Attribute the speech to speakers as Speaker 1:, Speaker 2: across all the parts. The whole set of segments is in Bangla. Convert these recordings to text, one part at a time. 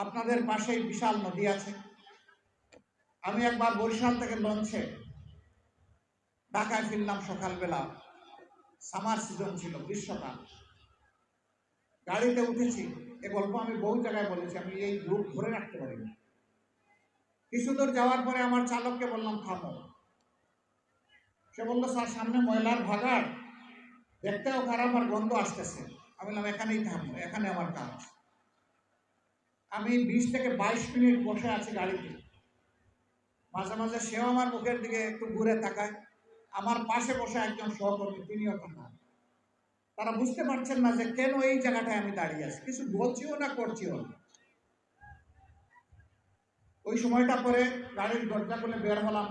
Speaker 1: আপনাদের পাশেই বিশাল নদী আছে। আমি একবার বরিশাল থেকে লঞ্চে ঢাকায় ফিরলাম সকালবেলা। সামার সিজন ছিল, গ্রীষ্মকাল। গাড়িতে উঠেছি, এ গল্প আমি বহু জায়গায় বলেছি, আমি এই গ্রুপ ধরে রাখতে পারিনি। কিছু দূর যাওয়ার পরে আমার চালককে বললাম, থামো। সে বলল, স্যার, সামনে ময়লার ভাগাড় দেখতেও খারাপ আর গন্ধ আসতেছে। আমি বললাম, এখানেই থামো, এখানে আমার কাজ। আমি বিশ থেকে বাইশ মিনিট বসে আছি গাড়িতে। মাঝে মাঝে সেও আমার মুখের দিকে একটু ঘুরে তাকায়। আমার পাশে বসে একজন সহকর্মী, তিনিও তাকান তারা বুঝতে পারছেন না যে কেন এই জায়গাটায় আমি দাঁড়িয়ে আছি। কিছু বলছিও না, করছিও না। ওই সময়টা পরে গাড়ির দরজা খুলে বের হলাম।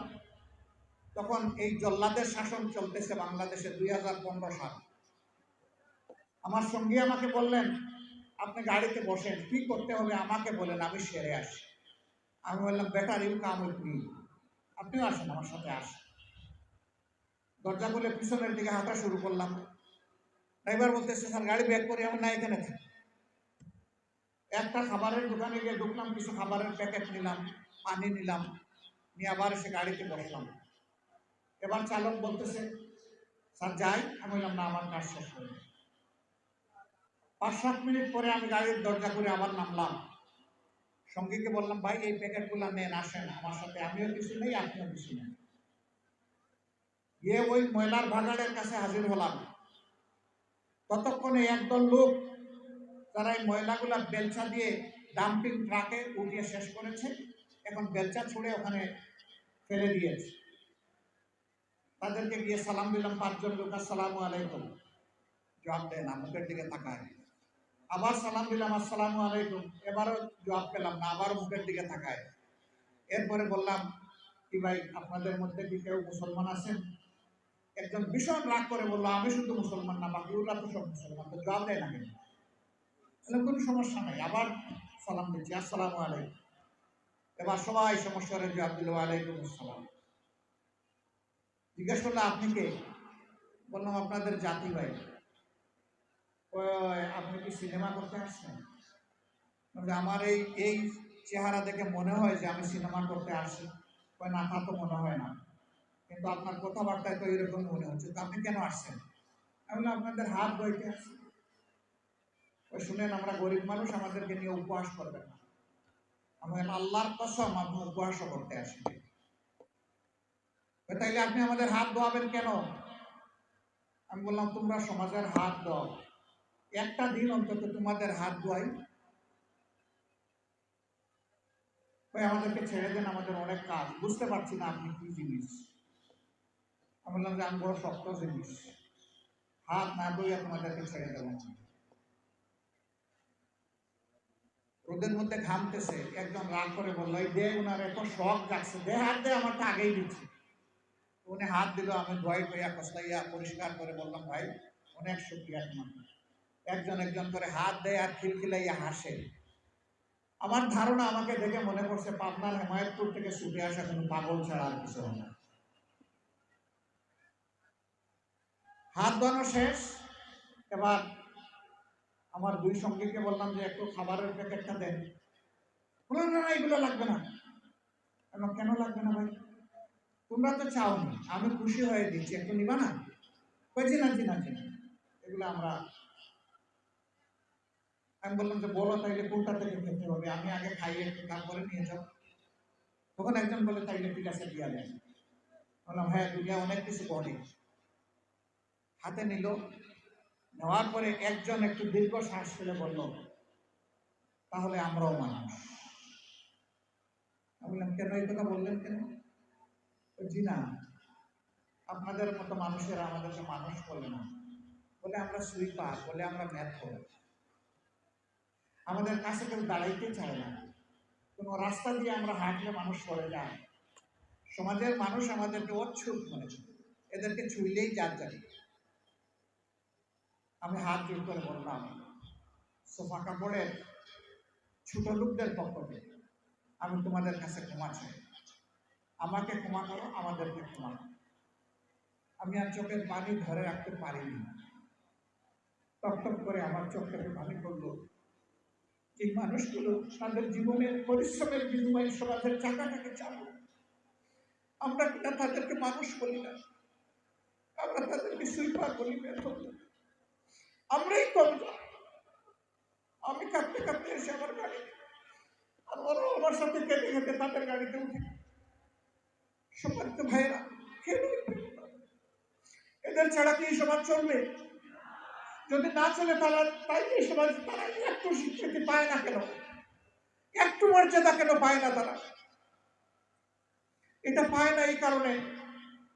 Speaker 1: তখন এই জল্লাদের শাসন চলতেছে বাংলাদেশে দুই হাজার পনেরো সাল। আমার সঙ্গী আমাকে বললেন আপনি গাড়িতে বসেন, কি করতে হবে আমাকে বলেন, আমি সেরে আসি। আমি বললাম better you come with me আপনিও আসেন আমার সাথে, আসেন। দরজা খুলে পিছনের দিকে হাঁটা শুরু করলাম। ড্রাইভার বলতেছে, স্যার, গাড়ি ব্যাক করি আমার না এখানে। থাকি একটা খাবারের দোকানে গিয়ে ঢুকলাম, কিছু খাবারের প্যাকেট নিলাম, পানি নিলাম, নিয়ে আবার এসে গাড়িতে বসলাম। এবার চালক বলতেছে, স্যার, যাই। আমি বললাম, না, আমার কাজ শেষ হয়ে গেছে। পাঁচ, সাত মিনিট পরে আমি গাড়ির দরজা করে আবার নামলাম। সঙ্গীকে বললাম, ভাই, এই প্যাকেটগুলো নেন, আসেন, আমার সাথে। আমিও কিছু নেই, আপনিও কিছু নেই গিয়ে ওই ময়লার ভাগাড়ের কাছে হাজির হলাম। ততক্ষণে একদল লোক তারা এই ময়লাগুলা বেলচা দিয়ে ডাম্পিং ট্রাকে উঠিয়ে শেষ করেছে, এখন বেলচা ছুঁড়ে ওখানে ফেলে দিয়েছে। তাদেরকে গিয়ে সালাম দিলাম, পাঁচজন লোক, আসসালামু আলাইকুম। জবাব দেয় না মুখের দিকে তাকায়। আবার সালাম দিলাম, আসসালামু আলাইকুম। এবারও জবাব পেলাম না, আবার মুখের দিকে তাকায়। এরপরে বললাম, কি ভাই, আপনাদের মধ্যে কি কেউ মুসলমান আছেন? একজন ভীষণ রাগ করে বলল, আমি শুধু মুসলমান না বাকিগুলা তো সব মুসলমান। তো জবাব দেয় না কেন কোনো সমস্যা নাই, আবার সালাম দিচ্ছি, আসসালামু আলাইকুম। এবার সবাই সমস্যা করে জবাব দিল আলাইকুম আসসালাম। জিজ্ঞেস করল, আপনি কে? বললাম, আপনাদের জাতি ভাই। আপনি কি সিনেমা করতে আসছেন? আমার এই এই চেহারা দেখে মনে হয় যে আমি সিনেমা করতে আসি। না তা তো মনে হয় না। কিন্তু আপনার কথাবার্তায় তো এরকম মনে হচ্ছে। তো আপনি কেন আসছেন? আমি আপনাদের হাত বইতে আসছি। ওই শুনেন আমরা গরিব মানুষ আমাদেরকে নিয়ে উপবাস করবেন না। আমি বললাম, আল্লাহর কসম আপনি উপবাসও করতে আসবেন তাইলে আপনি আমাদের হাত ধোয়াবেন কেন? আমি বললাম তোমরা সমাজের হাত দাও একটা দিন অন্তত তোমাদের হাত ধোয়াই। ভাই, আমাদেরকে ছেড়ে দেন, আমাদের অনেক কাজ। বুঝতে পারছি না আপনি কি জিনিস। আমি বললাম যে, আমি বড় শক্ত জিনিস। হাত না তোমাদেরকে ছেড়ে রোদের মধ্যে ঘামতেছে, একজন রাগ করে বলল, এই দে ওনার এত শখ যাচ্ছে দে হাত দে আমার তো আগেই দিচ্ছি। উনি হাত দিল, আমি ভয় কইয়া কসলাইয়া পরিষ্কার করে বললাম, ভাই, অনেক শুক্রিয়া তোমার একজন একজন করে হাত দেয় আর খিলখিলাইয়া হাসে। আমার ধারণা আমাকে দেখে মনে করছে পাবনার হেমায়তপুর থেকে ছুটে আসা কোনো পাগল ছাড়া আর কিছু না। হাত ধোয়ানো শেষ। এবার আমার দুই সঙ্গীকে বললাম যে একটু খাবারের প্যাকেটটা দেন। বললাম না না এগুলো লাগবে না। আমি বললাম, কেন লাগবে না ভাই? তোমরা তো চাওনি আমি খুশি হয়ে দিচ্ছি। একটু নিবা না? কয়েছি না জি না। এগুলো আমরা আমি বললাম যে, বলো তাইলে কোনটা থেকে খেতে হবে? আমি আগে খাইয়ে একটু তারপরে নিয়ে যাও। তখন একজন বলে, তাইলে ঠিক আছে, দিয়া দেন বললাম হ্যাঁ দুনিয়া অনেক কিছু করে। হাতে নিল। নেওয়ার পরে একজন একটু দীর্ঘ শ্বাস ফেলে বলল, তাহলে আমরাও মানুষ। আমি বললাম, কেন এই কথা বললেন কেন? জি না, আপনাদের মতো মানুষেরা আমাদেরকে মানুষ বলে না। বলে আমরা সুইপার, বলে আমরা ম্যাথর আমাদের কাছে কেউ দাঁড়াইতে চায় না। কোনো রাস্তা দিয়ে আমরা হাঁটলে মানুষ পড়ে যায়। সমাজের মানুষ আমাদেরকে অচ্ছুত মনে এদেরকে ছুইলেই যার জানি আমি হাত জোর করে বললাম, সোফা কাপড়ের ছোট লোকদের পক্ষ আমি তোমাদের কাছে ক্ষমা চাই। আমাকে ক্ষমা করো, আমাদেরকে ক্ষমা করো। আমি আর চোখের পানি ধরে রাখতে পারিনি। টক করে আমার চোখ থেকে পানি পড়ল। ঠিক মানুষগুলো তাদের জীবনের পরিশ্রমের বিনিময়ে সমাজের চাকাটাকে চালু। আমরা কিনা তাদেরকে মানুষ বলি না। আমরা তাদেরকে সুইপার বলি, বেতন। আমরাই কম আমি কাঁদতে কাঁদতে এসে আমার গাড়ি আর ওরাও আমার সাথে কেটে কেটে তাদের গাড়িতে উঠে। সম্মানিত ভাইয়েরা কেন এদের ছাড়া কি এই সমাজ চলবে? যদি না চলে তারা তাই এই সমাজ তারা একটু স্বীকৃতি পায় না কেন? একটু মর্যাদা কেন পায় না তারা? এটা পায় না এই কারণে।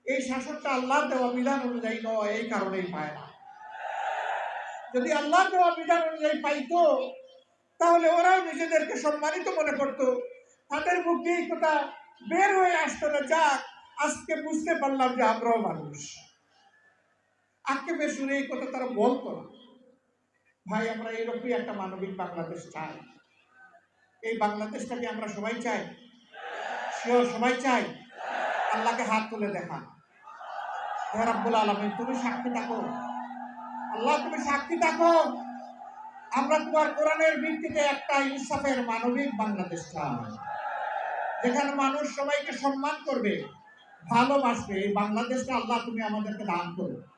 Speaker 1: এই শাসনটা আল্লাহ দেওয়া বিধান অনুযায়ী নয়, এই কারণেই পায় না। যদি আল্লাহ দেওয়া বিধান অনুযায়ী পাইতো, তাহলে ওরাও নিজেদেরকে সম্মানিত মনে করতো। তাদের মুখ দিয়ে কথা বের হয়ে আসতো না, যাক, আজকে বুঝতে পারলাম যে আমরাও মানুষ। বেশ শুনে এই কথা তারা বলতো না ভাই, আমরা এরকমই একটা মানবিক বাংলাদেশ চাই। এই বাংলাদেশটাকে আমরা সবাই চাই। শিওর সবাই চাই। আল্লাহকে হাত তুলে দেখা। হে রাব্বুল আলামিন, তুমি সাক্ষী থাকো। আল্লাহ, তুমি সাক্ষী থাকো। আমরা তোমার কোরআনের ভিত্তিতে একটা ইনসাফের মানবিক বাংলাদেশ চাই। যেখানে মানুষ সবাইকে সম্মান করবে, ভালোবাসবে। এই বাংলাদেশটা আল্লাহ তুমি আমাদেরকে দান করো